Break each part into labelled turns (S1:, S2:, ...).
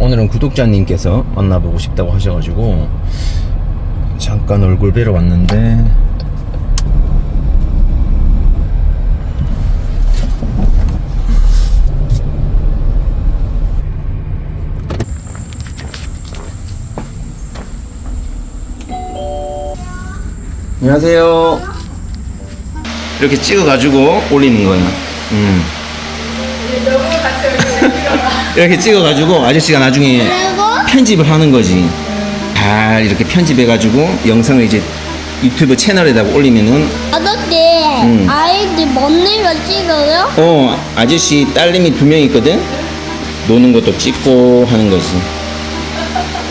S1: 오늘은 구독자님께서 만나보고 싶다고 하셔가지고 잠깐 얼굴 뵈러 왔는데 안녕하세요. 이렇게 찍어가지고 올리는 거야. 음. 이렇게 찍어가지고 아저씨가 나중에
S2: 그리고
S1: 편집을 하는 거지. 잘 이렇게 편집해가지고 영상을 이제 유튜브 채널에다가 올리면은
S2: 아저씨
S1: 음.
S2: 아이들 먹는 거 찍어요?
S1: 어 아저씨 딸내미 두명 있거든. 노는 것도 찍고 하는 거지.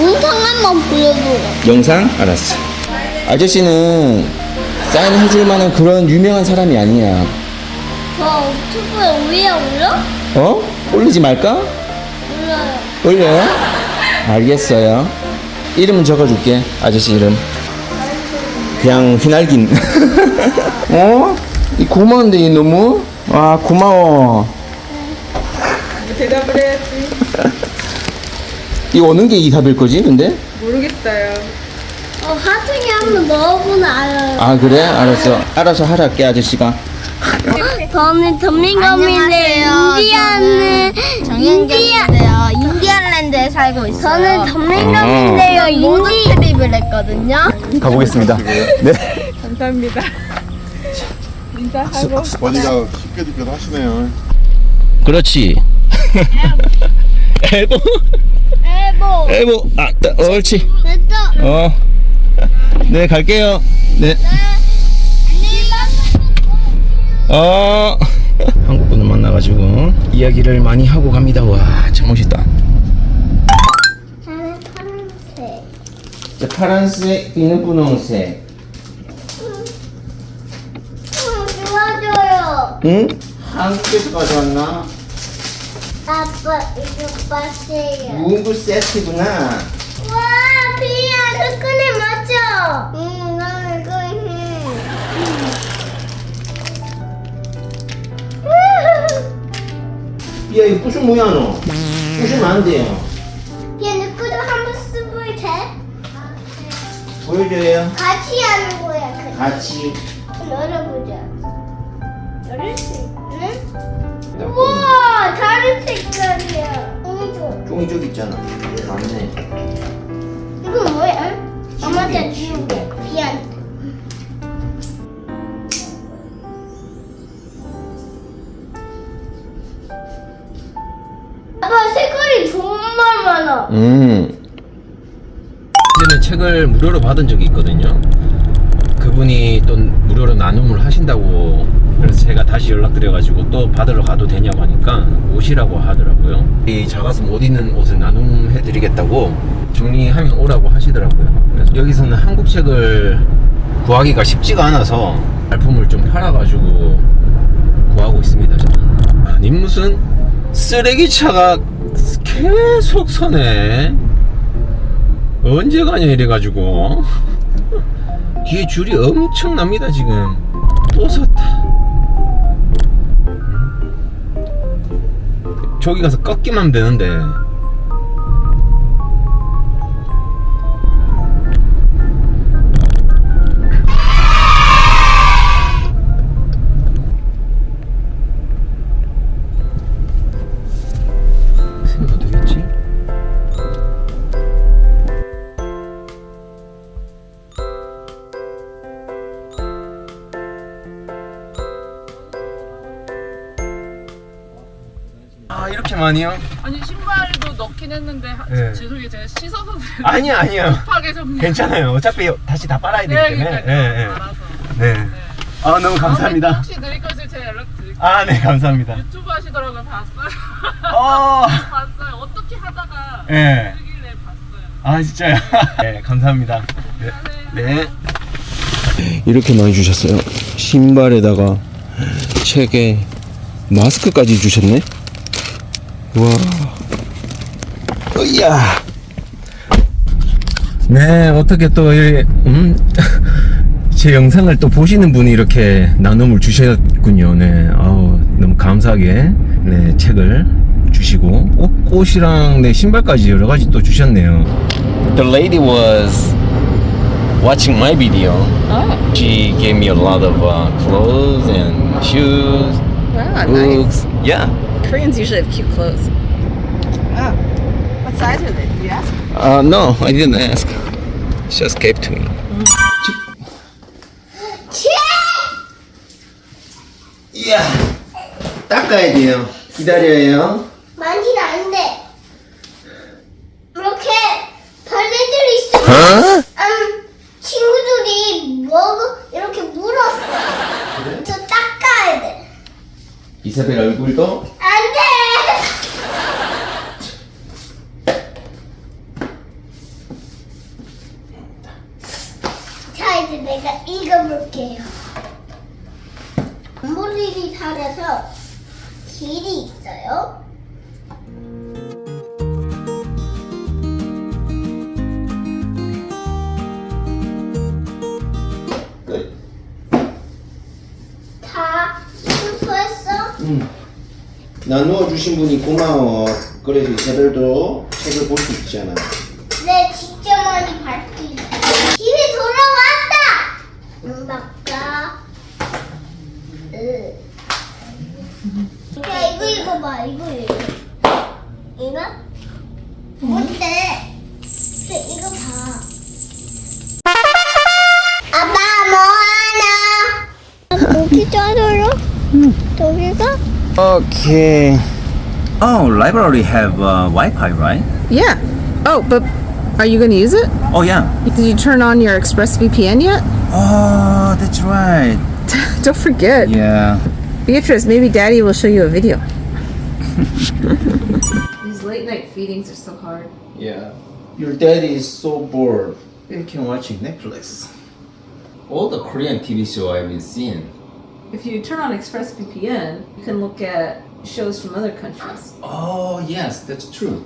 S2: 영상 한번 보여줘요.
S1: 영상 알았어. 아저씨는 사인 해줄 만한 그런 유명한 사람이 아니야.
S2: 저 유튜브에 위에 올려?
S1: 어? 올리지 말까?
S2: 올려요.
S1: 알겠어요. 이름은 적어줄게. 아저씨 이름. 그냥 휘날긴. 어? 이 고마운데 이 너무? 와 고마워.
S3: 대답을 해야지.
S1: 이 어느 게이 답일 거지? 근데?
S3: 모르겠어요.
S2: 어, 하중에 한번 넣어보면 알아요.
S1: 아 그래? 알았어. 알아서 하랄게 아저씨가.
S2: 저는 전민검인데요. 인디아는 인디아
S4: 인디안 랜드에 살고 있어요.
S2: 저는 전민검인데요.
S4: 로드
S2: 인디
S4: 트립을 했거든요.
S1: 가보겠습니다. 네.
S3: 감사합니다. 인사하고.
S5: 쉽게 듣기도 하시네요.
S1: 그렇지. 엘보.
S2: 엘보
S1: 엘보. 아, 따- 옳지.
S2: 됐다.
S1: 어. 네 갈게요. 네. 어. 한국 분을 만나가지고 이야기를 많이 하고 갑니다. 와, 참 멋있다. 자, 파란색, 비는 분홍색.
S2: 응, 도와줘요.
S1: 응? 한국에서 가져왔나?
S2: 아빠 이거 봤어요.
S1: 문구 세트구나.
S2: 와, 비야, 너 끈에 맞죠? 응, 나 이거 해.
S1: 야, 이거 부수면 뭐야, 너? 부수면 안 돼요. 보여줘요.
S2: 같이 하는 거야. 그.
S1: 같이.
S2: 열어보자. 열을 수 있네? 우와, 다른 색깔이야.
S1: 종이 저기 있잖아. 맞네.
S2: 이건 뭐야? 엄마한테 지우개. 비한테. 아빠 색깔이 정말 많아.
S1: 음. 책을 무료로 받은 적이 있거든요. 그분이 또 무료로 나눔을 하신다고 그래서 제가 다시 연락드려가지고 또 받으러 가도 되냐고 하니까 오시라고 하더라고요. 이 작아서 못 입는 옷을 나눔해드리겠다고 정리하면 오라고 하시더라고요. 그래서 여기서는 한국 책을 구하기가 쉽지가 않아서 발품을 좀 팔아가지고 구하고 있습니다. 저는. 아니 무슨 쓰레기차가 계속 서네. 언제 가냐 이래가지고. 뒤에 줄이 엄청납니다 지금. 또 섰다. 저기 가서 꺾기만 하면 되는데 아 많이요?
S3: 아니 신발도 넣긴 했는데 하-
S1: 네.
S3: 죄송해요 제가 씻어서 급하게 정리.
S1: 괜찮아요 어차피 다시 다 빨아야 되기
S3: 네,
S1: 때문에
S3: 그러니까요.
S1: 예, 예.
S3: 알아서.
S1: 네. 아 너무
S3: 다음에
S1: 감사합니다
S3: 혹시 드릴 것을 제가 연락드릴게요.
S1: 아 네 감사합니다
S3: 유튜브 하시더라고요. 봤어요.
S1: 어,
S3: 봤어요. 어떻게 하다가
S1: 예.
S3: 뜨길래 봤어요.
S1: 아 진짜요? 네 감사합니다 네. 네. 이렇게 많이 주셨어요 신발에다가 책에 마스크까지 주셨네 와 으야 네 어떻게 또 이, 음, 제 영상을 또 보시는 분이 이렇게 나눔을 주셨군요 네 아우 너무 감사하게 네 책을 주시고 옷, 옷이랑 내 신발까지 여러 가지 또 주셨네요. The lady was watching my video.
S3: Oh,
S1: She gave me a lot of uh, clothes and shoes,
S3: wow,
S1: books. Yeah.
S3: Koreans usually have cute clothes. Oh, what size are they? Did you ask?
S1: Uh, no, I didn't ask. She just gave to me. 이야, 닦아야 돼요. 기다려요.
S2: 만지면 안 돼. 이렇게 벌레들이 있어.
S1: 어?
S2: 음, 친구들이 먹어 이렇게 물었어. 저 닦아야 돼.
S1: 이사벨 얼굴도 응. 나누어 주신 분이 고마워. 그래서 이사벨도 책을 볼 수 있잖아.
S2: 내 진짜 많이 밝기. 집에 돌아왔다. 응, 맞다. 으. 야 이거 이거 봐 이거 이거. 이거? 뭔데? 저기가?
S1: Okay. Oh, library have uh, Wi-Fi, right?
S3: Yeah. Oh, but are you going to use it?
S1: Oh yeah.
S3: Did you turn on your ExpressVPN yet?
S1: Oh, that's right.
S3: Don't forget.
S1: Yeah.
S3: Beatrice, maybe Daddy will show you a video. These late night feedings are so hard.
S1: Yeah. Your daddy is so bored. He can watch Netflix. All the Korean TV show I've been seeing.
S3: if you turn on ExpressVPN, you can look at shows from other countries.
S1: Oh yes, that's true.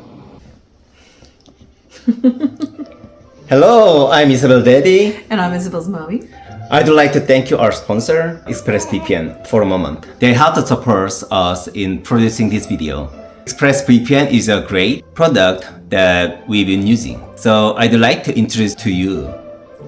S1: Hello, I'm Isabel Daddy.
S3: And I'm Isabel's mommy.
S1: I'd like to thank you, our sponsor, ExpressVPN, for a moment. They helped to support us in producing this video. ExpressVPN is a great product that we've been using. So I'd like to introduce to you.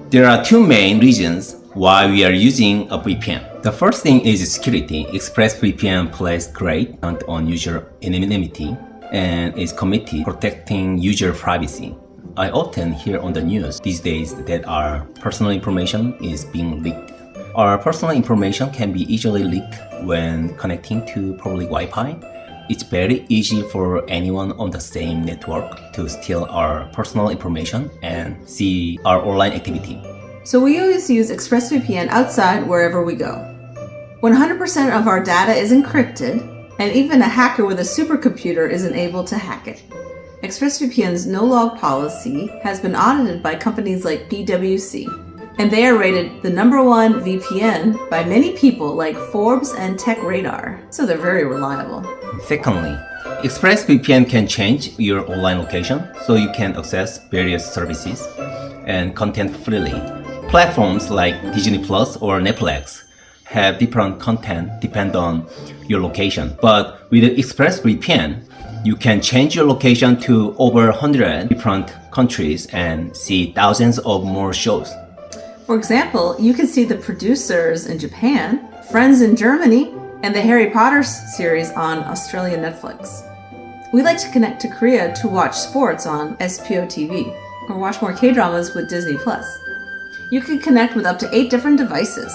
S1: There are two main reasons why we are using a VPN. The first thing is security. ExpressVPN plays great on user anonymity and is committed protecting user privacy. I often hear on the news these days that our personal information is being leaked. Our personal information can be easily leaked when connecting to public Wi-Fi. It's very easy for anyone on the same network to steal our personal information and see our online activity.
S3: So we always use ExpressVPN outside wherever we go. 100% of our data is encrypted, and even a hacker with a supercomputer isn't able to hack it. ExpressVPN's no log policy has been audited by companies like PwC, and they are rated the number one VPN by many people like Forbes and TechRadar, so they're very reliable.
S1: Secondly, ExpressVPN can change your online location so you can access various services and content freely. Platforms like Disney Plus or Netflix have different content depend on your location. But with ExpressVPN, you can change your location to over 100 different countries and see thousands of more shows.
S3: For example, you can see the producers in Japan, Friends in Germany, and the Harry Potter series on Australian Netflix. We like to connect to Korea to watch sports on SPO TV or watch more K dramas with Disney Plus. You can connect with up to eight different devices,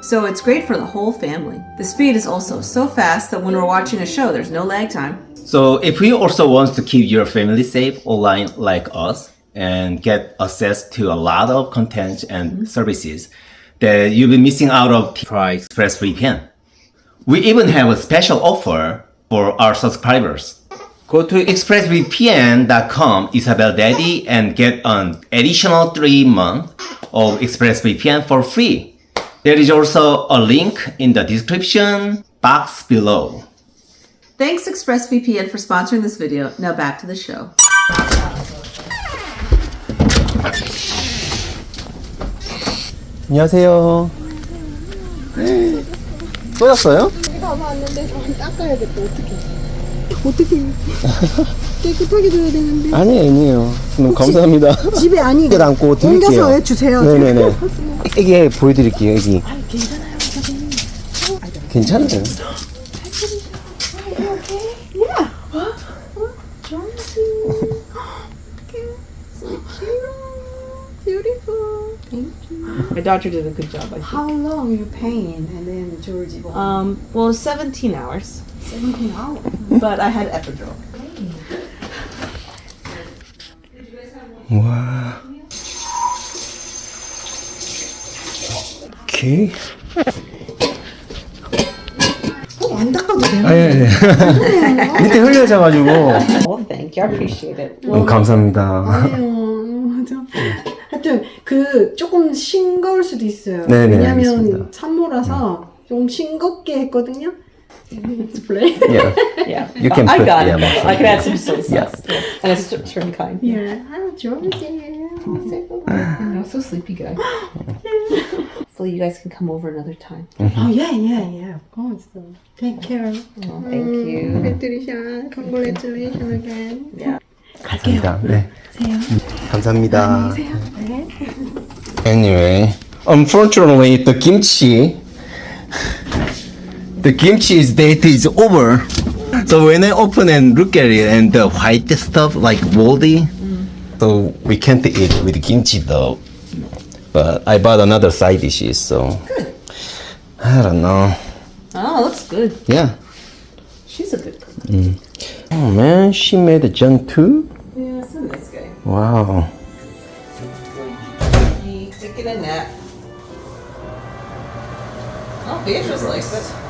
S3: so it's great for the whole family. The speed is also so fast that when we're watching a show, there's no lag time.
S1: So if you also want to keep your family safe online like us and get access to a lot of content and mm-hmm. services that you've been missing out of, try ExpressVPN. We even have a special offer for our subscribers. Go to expressvpn.com Isabel Daddy and get an additional three months of ExpressVPN for free. There is also a link in the description box below.
S3: Thanks ExpressVPN for sponsoring this video. Now back to the show.
S1: 안녕하세요. 쏘였어요?
S2: 다 봤는데 저 닦아야 돼. 또 어떻게?
S6: 어떻게 깨끗하게 둬야 되는데
S1: 아니 아니에요. 너무 감사합니다.
S6: 집에 아니
S1: 이게 담고 드릴게요.
S6: 옮겨서 해주세요.
S1: 네네네. 애기 보여드릴게요. 애기. 괜찮아요.
S6: Beautiful.
S3: My doctor did a good job, I think.
S6: How long you paying and then Georgie born?
S3: Um, well, 17 hours,
S6: 17 hours.
S3: But I had epidural.
S1: 와. 오케이.
S6: 어, 안 닦아도 돼요?
S1: 아니 아니. 밑에 흘려져가지고.
S3: Well, thank you. I appreciate it.
S1: 음, 감사합니다.
S6: 아유, 맞아. 하여튼 그 조금 싱거울 수도 있어요.
S1: 네네,
S6: 왜냐면
S1: 알겠습니다.
S6: 산모라서 좀 싱겁게 했거든요. Explain.
S1: Yeah.
S3: Yeah.
S1: You can
S3: I
S1: put-
S3: got
S1: yeah,
S3: it. though. I can add some soy sauce.
S1: Yeah.
S3: And it's just turned kind.
S6: Yeah. 아, Georgie.
S3: I'm so sleepy, guy. Hopefully, you guys can come over another time.
S6: Oh yeah, yeah, yeah. Of course. Take care.
S3: Oh, thank you.
S6: Congratulations. Congratulations again.
S1: 감사합니다. 네. 감사합니다. Anyway, unfortunately, the kimchi, the kimchi's date is over. So when I open and look at it, and the white stuff like moldy, so we can't eat with kimchi though. But I bought another side dishes, so I don't know.
S3: Oh, looks good.
S1: Yeah.
S3: She's a good cook. Mm.
S1: Oh man, she made a junk too.
S3: Yeah, so nice guy.
S1: Wow.
S3: It in that. Oh, Beatrice likes it.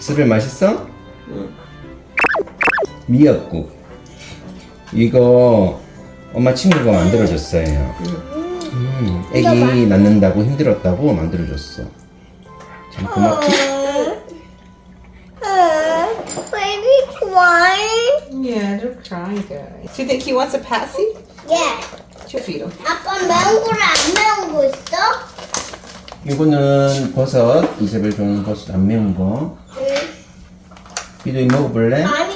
S2: 맛있어
S1: 맛있어? 미역국. 이거 엄마 친구가 만들어줬어요. 음, 애기 낳는다고 힘들었다고 만들어줬어. 참 고맙지?
S2: Baby crying.
S3: Yeah, they're crying, guys. Do you think he wants a passy?
S2: Yeah.
S3: You feed him.
S2: 아빠 매운 거를 안 매운 거 있어?
S1: 이거는 버섯, 이세벨 좋아하는 버섯 안 매운 거. 비도이 먹어볼래?
S2: 많이 줘요 많이.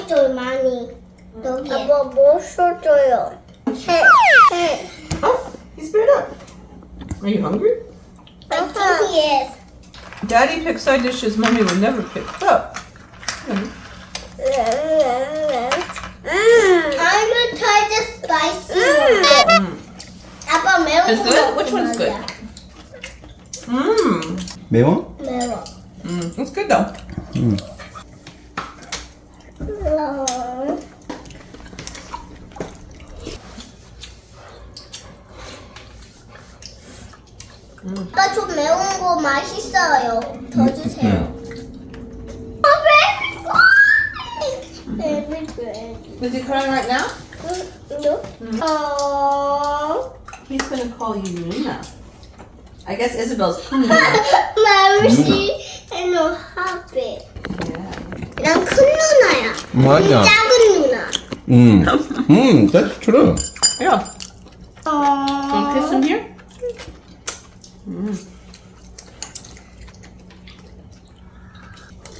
S2: 여기. 아빠 뭐 써줘요? 해. 해.
S3: Oh, he's burned up. Are you hungry?
S2: I think he is.
S3: Daddy picks side dishes mommy would never pick up.
S2: Mm. I'm gonna try the spicy one. 아빠 매운
S3: It's
S2: 거
S3: good?
S2: 먹고
S3: Which one's good?
S2: 말이야.
S3: Mmm.
S1: 매워?
S2: 매워.
S3: Mm. It's good though.
S2: 어. 아빠 좀 매운 거 맛있어요. 더 주세요. 어, 베이비 베이비.
S3: Is he crying right now?
S2: 응? 어.
S3: He's gonna call you Luna. I guess Isabel's up.
S2: 마음씨 and happy. 난큰 누나야.
S1: 맞아.
S2: 작은 누나.
S1: 음, 음, that's true.
S3: Yeah. Mm,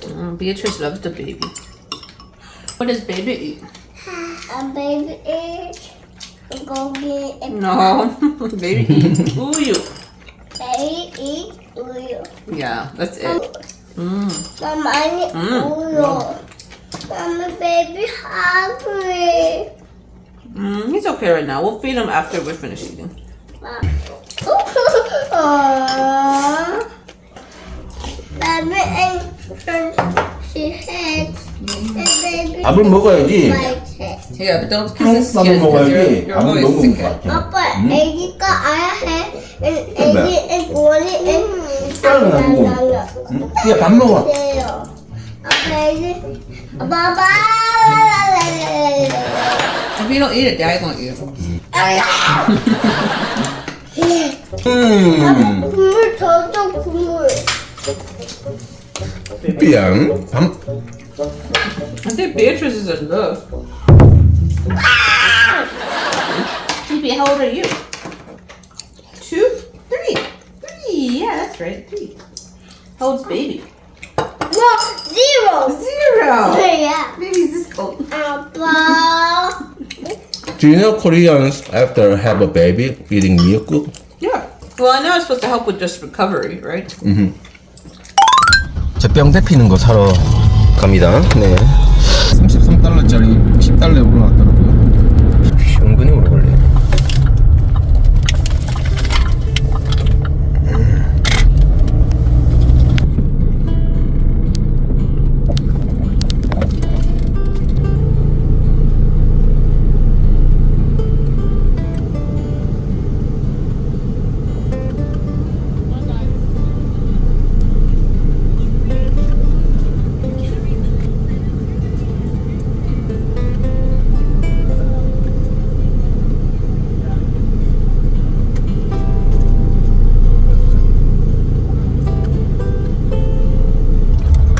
S3: uh, Beatrice loves the baby. What does baby eat?
S2: A baby eat. Go get a
S3: No, baby eat you.
S2: Baby eat Ooh.
S3: Yeah, that's it.
S2: Mmm. Mama, I
S3: need
S2: mm. mm. Mama, baby hungry.
S3: Mm, he's okay right now. We'll feed him after we finish eating.
S1: 밥을 먹어야지.
S3: but don't kiss his
S1: 밥을
S3: skin your,
S1: 먹어야지.
S3: your
S1: 밥을
S3: boy is
S1: 먹으면
S3: sick.
S1: 같아.
S2: 아빠, 애기가 알아야 해. and 애기 and 원이 and
S1: 따라가고. 야, 밥 먹어.
S2: 돼요. 아빠 애기, 봐봐.
S3: If you don't eat it, Dad's gonna eat it.
S1: 음,
S2: 국물 더줘 국물.
S1: 삐양. 밥,
S3: I think Beatrice is in love. Phoebe, how old are you? Two? Three. Three. Yeah, that's right. Three. How old's baby?
S2: No zero.
S3: Zero.
S2: Yeah.
S3: Baby's this old.
S2: 아빠.
S1: Do you know Koreans after have a baby eating milk?
S3: Yeah. Well, I know it's supposed to help with just recovery, right?
S1: 제병 데피는 거 사러 갑니다. 네. 33달러짜리 10달러에 올라왔더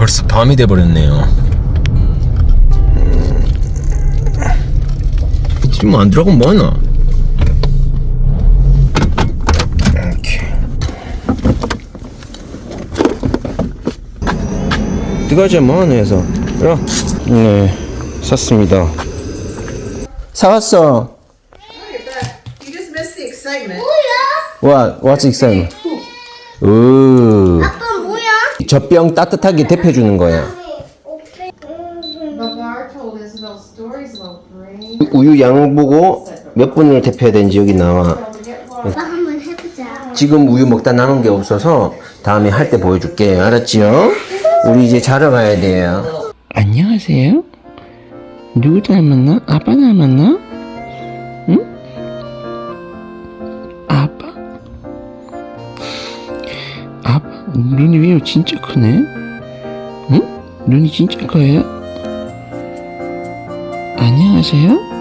S1: 벌써 밤이 돼버렸네요. 지금 안 들어가면 뭐하나? 들어가자 뭐하나 해서. 그래. 네, 샀습니다. 사왔어.
S3: You just missed the excitement.
S1: What? What's exciting? 오. 젖병 따뜻하게 데펴주는 거야.
S3: Brain.
S1: 우유 양 보고 몇 분을 데펴야 되는지 여기 나와.
S2: 아빠 한번 해보자.
S1: 지금 우유 먹다 남은 게 없어서 다음에 할 때 보여줄게. 알았지요? 우리 이제 자러 가야 돼요. 안녕하세요. 누구 닮았나? 아빠 닮았나? 응? 눈이 왜 진짜 크네? 응? 눈이 진짜 커요? 안녕하세요.